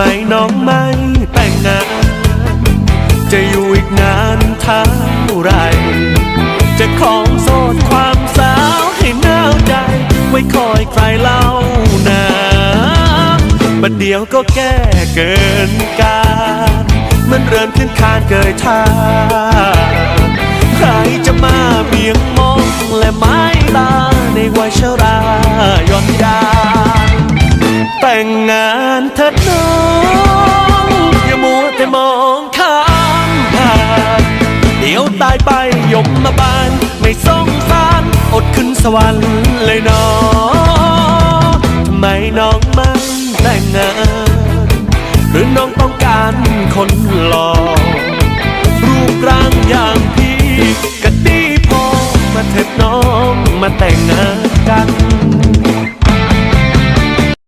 ไม่น้องไม่แต่งงาน จะอยู่อีกนานเท่าไร จะคองโซ่ความสาวให้หนาวใจ ไว้คอยใครเล่านาบัดเดียวก็แก้เกินการมันเริ่มขึ้นคานเกยท่าใครจะมาเบี่ยงมองและไม้ตาในวัยชราย่อนยานแต่งงานเถิดน้อายไปยมมาบาน ไม่สงสารอดขึ้นสวรรค์เลยน้องทำไมน้องไม่แต่งงานหรือน้องต้องการคนหล่อรูปร่างอย่างพี่กะดีพอมาเถิดน้องมาแต่งงานกัน